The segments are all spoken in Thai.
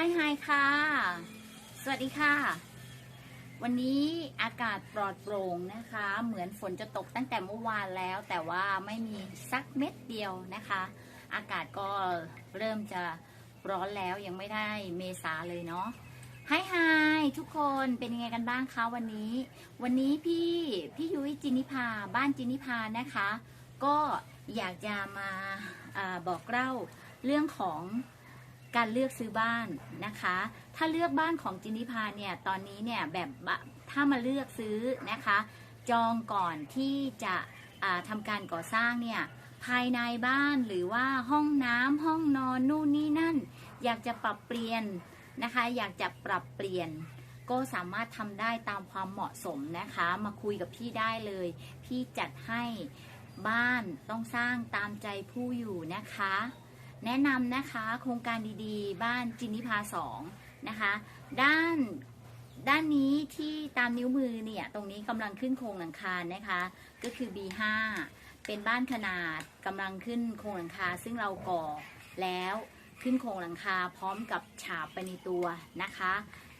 ายไฮค่ะ สวัสดีค่ะ วันนี้อากาศปลอดโปร่งนะคะ เหมือนฝนจะตกตั้งแต่เมื่อวานแล้ว แต่ว่าไม่มีสักเม็ดเดียวนะคะ อากาศก็เริ่มจะร้อนแล้วยังไม่ได้เมษาเลยเนาะไฮไฮทุกคนเป็นยังไงกันบ้างคะวันนี้ วันนี้พี่พี่ยุ้ยจินิพาบ้านจินิพานะคะ ก็อยากจะมาอาบอกเล่าเรื่องของ การเลือกซื้อบ้านนะคะ ถ้าเลือกบ้านของจินิพาเนี่ยตอนนี้เนี่ยแบบบะถ้ามาเลือกซื้อนะคะ จองก่อนที่จะอ่าทำการก่อสร้างเนี่ยภายในบ้านหรือว่าห้องน้ำห้องนอนนู่นนี่นั่น อยากจะปรับเปลี่ยนนะคะ อยากจะปรับเปลี่ยน ก็สามารถทำได้ตามความเหมาะสมนะคะ มาคุยกับพี่ได้เลย พี่จัดให้บ้านต้องสร้างตามใจผู้อยู่นะคะ แนะนำนะคะโครงการดีๆ บ้านจินิพาสองนะคะด้านด้านนี้ที่ตามนิ้วมือเนี่ยตรงนี้กำลังขึ้นโครงหลังคานะคะ ก็คือ B5 เป็นบ้านขนาดกำลังขึ้นโครงหลังคา ซึ่งเราก่อแล้วขึ้นโครงหลังคาพร้อมกับฉาบไปในตัวนะคะ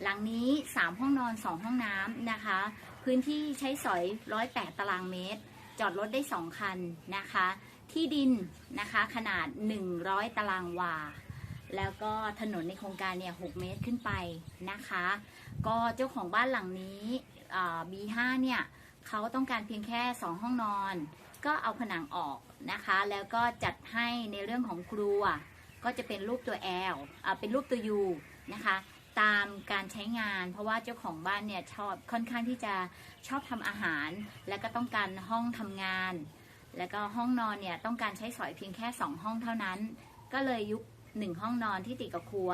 หลังนี้ 3 ห้องนอน 2 ห้องน้ำนะคะ พื้นที่ใช้สอย 108 ตารางเมตร จอดรถได้ 2 คันนะคะ ที่ดินนะคะขนาด 100 ตารางวา แล้วก็ถนนในโครงการเนี่ย 6 เมตรขึ้นไปนะคะ ก็เจ้าของบ้านหลังนี้อ่า B5 เนี่ยเขาต้องการเพียงแค่ 2 ห้องนอน ก็เอาผนังออกนะคะ แล้วก็จัดให้ในเรื่องของครัว ก็จะเป็นรูปตัว L อ่าเป็นรูปตัว U นะคะ ตามการใช้งาน เพราะว่าเจ้าของบ้านเนี่ยชอบค่อนข้างที่จะชอบทำอาหาร แล้วก็ต้องการห้องทำงาน แล้วก็ห้องนอนเนี่ยต้องการใช้สอยเพียงแค่ 2 ห้องเท่านั้น ก็เลยยุบหนึ่งห้องนอนที่ติดกับครัว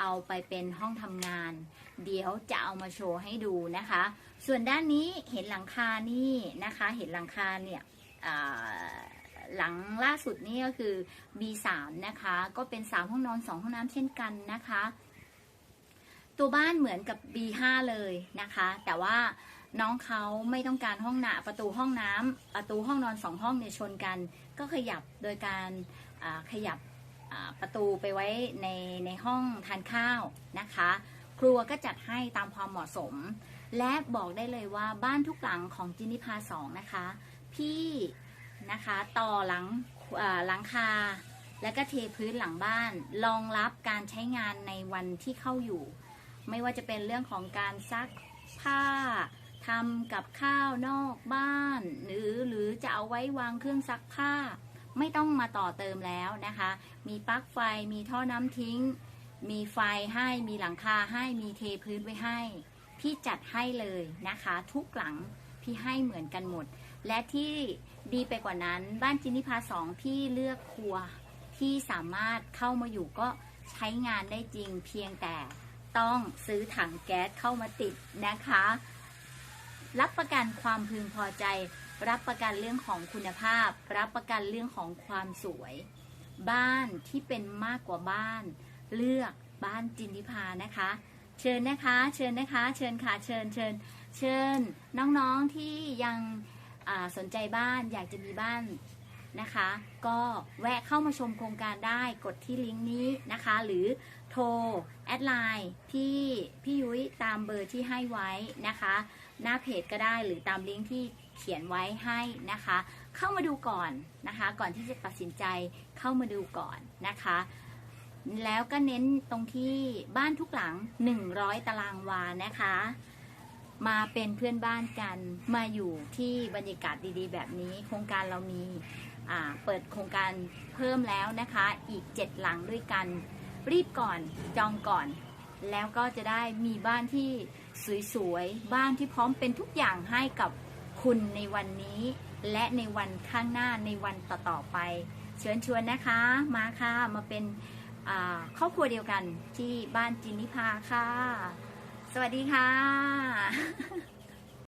เอาไปเป็นห้องทำงาน เดี๋ยวจะเอามาโชว์ให้ดูนะคะ ส่วนด้านนี้เห็นหลังคานี่นะคะ เห็นหลังคาเนี่ยหลังล่าสุดนี่ก็คือ B3 นะคะ ก็เป็น 3 ห้องนอน 2 ห้องน้ำเช่นกันนะคะ ตัวบ้านเหมือนกับ B5 เลยนะคะ แต่ว่า น้องเขาไม่ต้องการห้องหน้ำประตูห้องน้ำประตูห้องนอนสองห้องเนี่ยชนกัน ก็ขยับโดยการขยับประตูไปไว้ในในห้องทานข้าวนะคะ ครัวก็จัดให้ตามความเหมาะสม และบอกได้เลยว่าบ้านทุกหลังของจินิพาสองนะคะ พี่นะคะต่อหลังหลังคา และก็เทพื้นหลังบ้านรองรับการใช้งานในวันที่เข้าอยู่ ไม่ว่าจะเป็นเรื่องของการซักผ้าำกับข้าวนอกบ้าน หรือหรือจะเอาไว้วางเครื่องซักผ้า ไม่ต้องมาต่อเติมแล้วนะคะ มีปลั๊กไฟมีท่อน้ำทิ้ง มีไฟให้มีหลังคาให้มีเทพื้นไว้ให้ พี่จัดให้เลยนะคะ ทุกหลังพี่ให้เหมือนกันหมด และที่ดีไปกว่านั้นบ้านจินิพาสองพี่เลือกครัวที่สามารถเข้ามาอยู่ก็ใช้งานได้จริงเพียงแต่ต้องซื้อถังแก๊สเข้ามาติดนะคะ รับประกันความพึงพอใจ รับประกันเรื่องของคุณภาพ รับประกันเรื่องของความสวย บ้านที่เป็นมากกว่าบ้าน เลือกบ้านจินทิพานะคะ เชิญนะคะ เชิญนะคะ เชิญค่ะ เชิญเชิญ เชิญน้องๆที่ยังสนใจบ้านอยากจะมีบ้านนะคะ ก็แวะเข้ามาชมโครงการได้กดที่ลิงก์นี้นะคะ หรือโทร แอดไลน์พี่พี่ยุ้ยตามเบอร์ที่ให้ไว้นะคะ หน้าเพจก็ได้หรือตามลิงก์ที่เขียนไว้ให้นะคะ เข้ามาดูก่อนนะคะ ก่อนที่จะตัดสินใจเข้ามาดูก่อนนะคะ แล้วก็เน้นตรงที่บ้านทุกหลัง 100 ตารางวานะคะ มาเป็นเพื่อนบ้านกันมาอยู่ที่บรรยากาศดีๆ แบบนี้ โครงการเรามีเปิดโครงการเพิ่มแล้วนะคะ อีก 7 หลังด้วยกัน รีบก่อนจองก่อน แล้วก็จะได้มีบ้านที่ สวยๆ บ้านที่พร้อมเป็นทุกอย่างให้กับคุณในวันนี้ และในวันข้างหน้าในวันต่อๆไป เชิญชวนนะคะมาค่ะมาเป็นครอบครัวเดียวกันที่บ้านจินนิพาค่ะ สวัสดีค่ะ